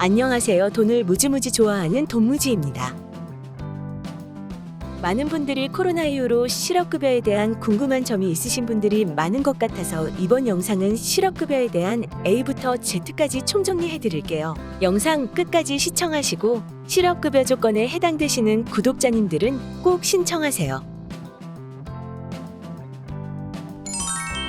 안녕하세요. 돈을 무지무지 좋아하는 돈무지입니다. 많은 분들이 코로나 이후로 실업급여에 대한 궁금한 점이 있으신 분들이 많은 것 같아서 이번 영상은 실업급여에 대한 A부터 Z까지 총정리해 드릴게요. 영상 끝까지 시청하시고 실업급여 조건에 해당되시는 구독자님들은 꼭 신청하세요.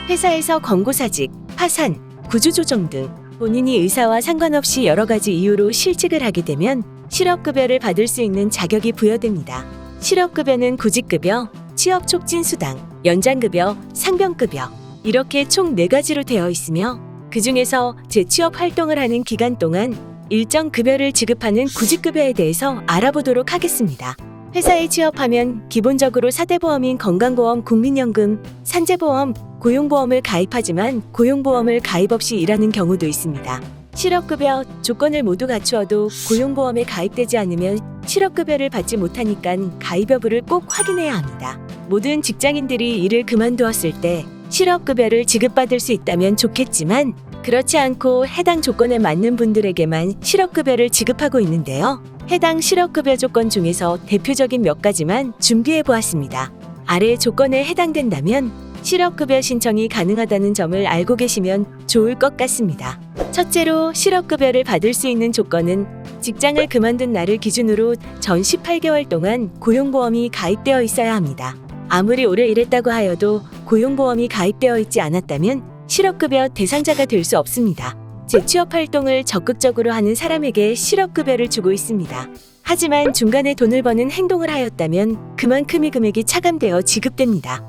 회사에서 권고사직, 파산, 구조조정 등 본인이 의사와 상관없이 여러 가지 이유로 실직을 하게 되면 실업급여를 받을 수 있는 자격이 부여됩니다. 실업급여는 구직급여, 취업촉진수당, 연장급여, 상병급여 이렇게 총 4가지로 되어 있으며 그 중에서 재취업 활동을 하는 기간 동안 일정 급여를 지급하는 구직급여에 대해서 알아보도록 하겠습니다. 회사에 취업하면 기본적으로 사대보험인 건강보험, 국민연금, 산재보험, 고용보험을 가입하지만 고용보험을 가입 없이 일하는 경우도 있습니다. 실업급여 조건을 모두 갖추어도 고용보험에 가입되지 않으면 실업급여를 받지 못하니까 가입 여부를 꼭 확인해야 합니다. 모든 직장인들이 일을 그만두었을 때 실업급여를 지급받을 수 있다면 좋겠지만 그렇지 않고 해당 조건에 맞는 분들에게만 실업급여를 지급하고 있는데요. 해당 실업급여 조건 중에서 대표적인 몇 가지만 준비해 보았습니다. 아래 조건에 해당된다면 실업급여 신청이 가능하다는 점을 알고 계시면 좋을 것 같습니다. 첫째로 실업급여를 받을 수 있는 조건은 직장을 그만둔 날을 기준으로 전 18개월 동안 고용보험이 가입되어 있어야 합니다. 아무리 오래 일했다고 하여도 고용보험이 가입되어 있지 않았다면 실업급여 대상자가 될 수 없습니다. 재취업 활동을 적극적으로 하는 사람에게 실업급여를 주고 있습니다. 하지만 중간에 돈을 버는 행동을 하였다면 그만큼의 금액이 차감되어 지급됩니다.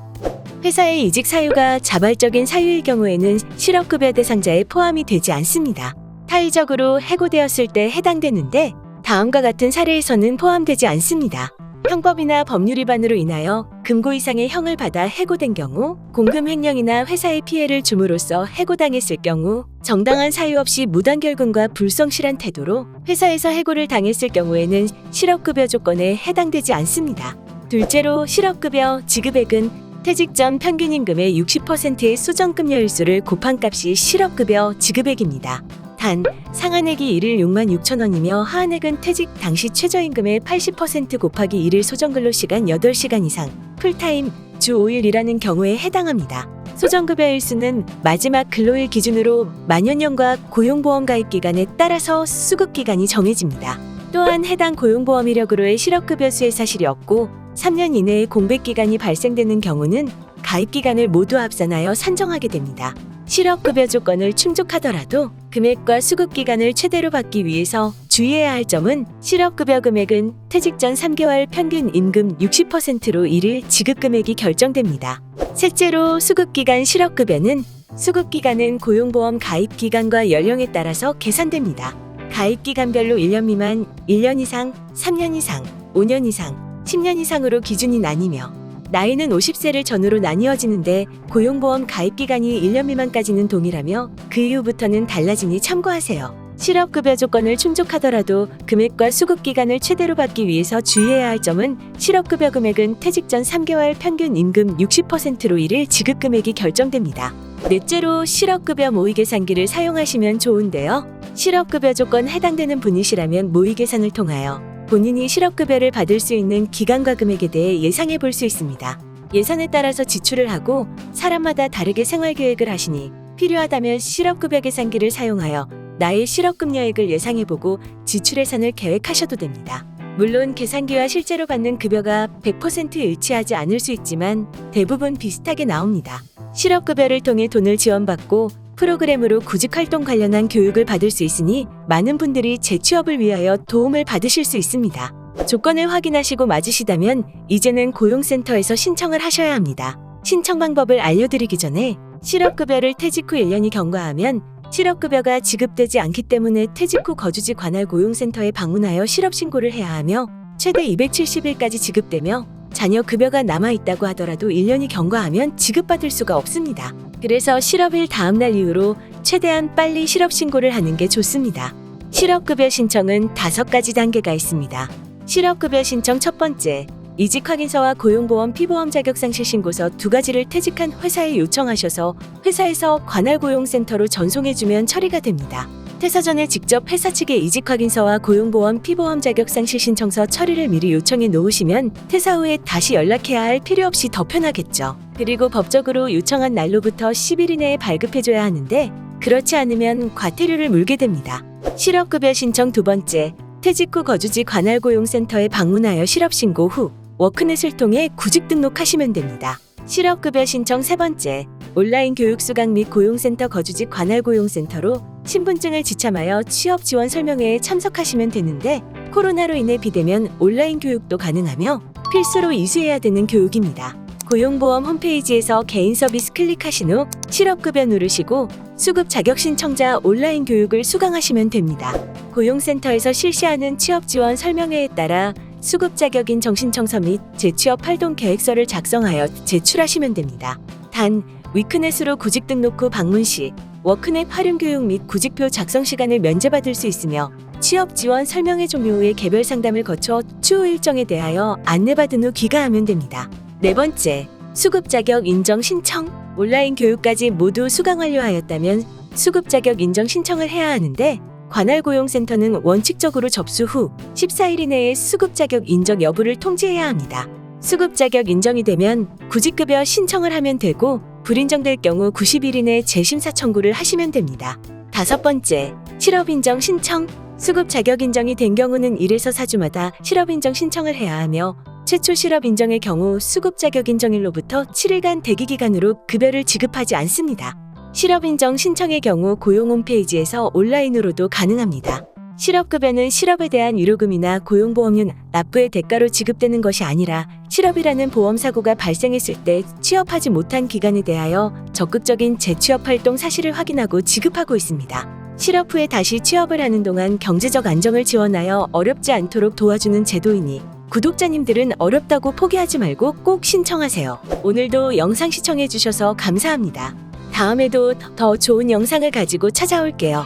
회사의 이직 사유가 자발적인 사유일 경우에는 실업급여 대상자에 포함이 되지 않습니다. 타의적으로 해고되었을 때 해당되는데 다음과 같은 사례에서는 포함되지 않습니다. 형법이나 법률 위반으로 인하여 금고 이상의 형을 받아 해고된 경우, 공금 횡령이나 회사에 피해를 줌으로써 해고당했을 경우, 정당한 사유 없이 무단결근과 불성실한 태도로 회사에서 해고를 당했을 경우에는 실업급여 조건에 해당되지 않습니다. 둘째로 실업급여 지급액은 퇴직 전 평균 임금의 60%의 수정급여일수를 곱한 값이 실업급여 지급액입니다. 단 상한액이 1일 6만 6천 원이며 하한액은 퇴직 당시 최저임금의 80% 곱하기 1일 소정근로 시간 8시간 이상 풀타임 주 5일 일하는 경우에 해당합니다. 소정급여 일수는 마지막 근로일 기준으로 만연년과 고용보험 가입 기간에 따라서 수급 기간이 정해집니다. 또한 해당 고용보험 이력으로의 실업급여 수의 사실이 없고 3년 이내에 공백 기간이 발생되는 경우는 가입 기간을 모두 합산하여 산정하게 됩니다. 실업급여 조건을 충족하더라도 금액과 수급 기간을 최대로 받기 위해서 주의해야 할 점은 실업급여 금액은 퇴직 전 3개월 평균 임금 60%로 일일 지급 금액이 결정됩니다. 셋째로 수급 기간 실업급여는 수급 기간은 고용보험 가입 기간과 연령에 따라서 계산됩니다. 가입 기간별로 1년 미만, 1년 이상, 3년 이상, 5년 이상, 10년 이상으로 기준이 나뉘며 나이는 50세를 전후로 나뉘어지는데 고용보험 가입 기간이 1년 미만까지는 동일하며 그 이후부터는 달라지니 참고하세요. 실업급여 조건을 충족하더라도 금액과 수급 기간을 최대로 받기 위해서 주의해야 할 점은 실업급여 금액은 퇴직 전 3개월 평균 임금 60%로 일일 지급 금액이 결정됩니다. 넷째로 실업급여 모의계산기를 사용하시면 좋은데요. 실업급여 조건 해당되는 분이시라면 모의계산을 통하여 본인이 실업급여를 받을 수 있는 기간과 금액에 대해 예상해 볼 수 있습니다. 예산에 따라서 지출을 하고 사람마다 다르게 생활 계획을 하시니 필요하다면 실업급여 계산기를 사용하여 나의 실업급여액을 예상해 보고 지출 예산을 계획하셔도 됩니다. 물론 계산기와 실제로 받는 급여가 100% 일치하지 않을 수 있지만 대부분 비슷하게 나옵니다. 실업급여를 통해 돈을 지원받고 프로그램으로 구직 활동 관련한 교육을 받을 수 있으니 많은 분들이 재취업을 위하여 도움을 받으실 수 있습니다. 조건을 확인하시고 맞으시다면 이제는 고용센터에서 신청을 하셔야 합니다. 신청 방법을 알려드리기 전에 실업급여를 퇴직 후 1년이 경과하면 실업급여가 지급되지 않기 때문에 퇴직 후 거주지 관할 고용센터에 방문하여 실업신고를 해야 하며 최대 270일까지 지급되며 자녀 급여가 남아있다고 하더라도 1년이 경과하면 지급받을 수가 없습니다. 그래서 실업일 다음 날 이후로 최대한 빨리 실업 신고를 하는 게 좋습니다. 실업급여 신청은 다섯 가지 단계가 있습니다. 실업급여 신청 첫 번째, 이직 확인서와 고용보험 피보험 자격상실 신고서 두 가지를 퇴직한 회사에 요청하셔서 회사에서 관할 고용센터로 전송해주면 처리가 됩니다. 퇴사 전에 직접 회사 측에 이직 확인서와 고용보험 피보험 자격상실 신청서 처리를 미리 요청해 놓으시면 퇴사 후에 다시 연락해야 할 필요 없이 더 편하겠죠. 그리고 법적으로 요청한 날로부터 10일 이내에 발급해줘야 하는데 그렇지 않으면 과태료를 물게 됩니다. 실업급여 신청 두 번째, 퇴직 후 거주지 관할고용센터에 방문하여 실업신고 후 워크넷을 통해 구직 등록하시면 됩니다. 실업급여 신청 세 번째, 온라인 교육 수강 및 고용센터 거주지 관할고용센터로 신분증을 지참하여 취업 지원 설명회에 참석하시면 되는데 코로나로 인해 비대면 온라인 교육도 가능하며 필수로 이수해야 되는 교육입니다. 고용보험 홈페이지에서 개인 서비스 클릭하신 후 실업급여 누르시고 수급 자격 신청자 온라인 교육을 수강하시면 됩니다. 고용센터에서 실시하는 취업 지원 설명회에 따라 수급 자격인 정신청서 및 재취업 활동 계획서를 작성하여 제출하시면 됩니다. 단 위크넷으로 구직 등록 후 방문 시 워크넷 활용 교육 및 구직표 작성 시간을 면제받을 수 있으며 취업 지원 설명회 종료 후에 개별 상담을 거쳐 추후 일정에 대하여 안내받은 후 귀가하면 됩니다. 네 번째, 수급 자격 인정 신청. 온라인 교육까지 모두 수강 완료하였다면 수급 자격 인정 신청을 해야 하는데 관할 고용센터는 원칙적으로 접수 후 14일 이내에 수급 자격 인정 여부를 통지해야 합니다. 수급 자격 인정이 되면 구직급여 신청을 하면 되고 불인정될 경우 90일 이내 재심사 청구를 하시면 됩니다. 다섯 번째, 실업인정 신청. 수급 자격 인정이 된 경우는 1에서 4주마다 실업인정 신청을 해야 하며 최초 실업 인정의 경우 수급 자격 인정일로부터 7일간 대기 기간으로 급여를 지급하지 않습니다. 실업 인정 신청의 경우 고용 홈페이지에서 온라인으로도 가능합니다. 실업급여는 실업에 대한 위로금이나 고용보험료 납부의 대가로 지급되는 것이 아니라 실업이라는 보험사고가 발생했을 때 취업하지 못한 기간에 대하여 적극적인 재취업 활동 사실을 확인하고 지급하고 있습니다. 실업 후에 다시 취업을 하는 동안 경제적 안정을 지원하여 어렵지 않도록 도와주는 제도이니 구독자님들은 어렵다고 포기하지 말고 꼭 신청하세요. 오늘도 영상 시청해주셔서 감사합니다. 다음에도 더 좋은 영상을 가지고 찾아올게요.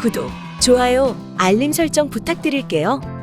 구독, 좋아요, 알림 설정 부탁드릴게요.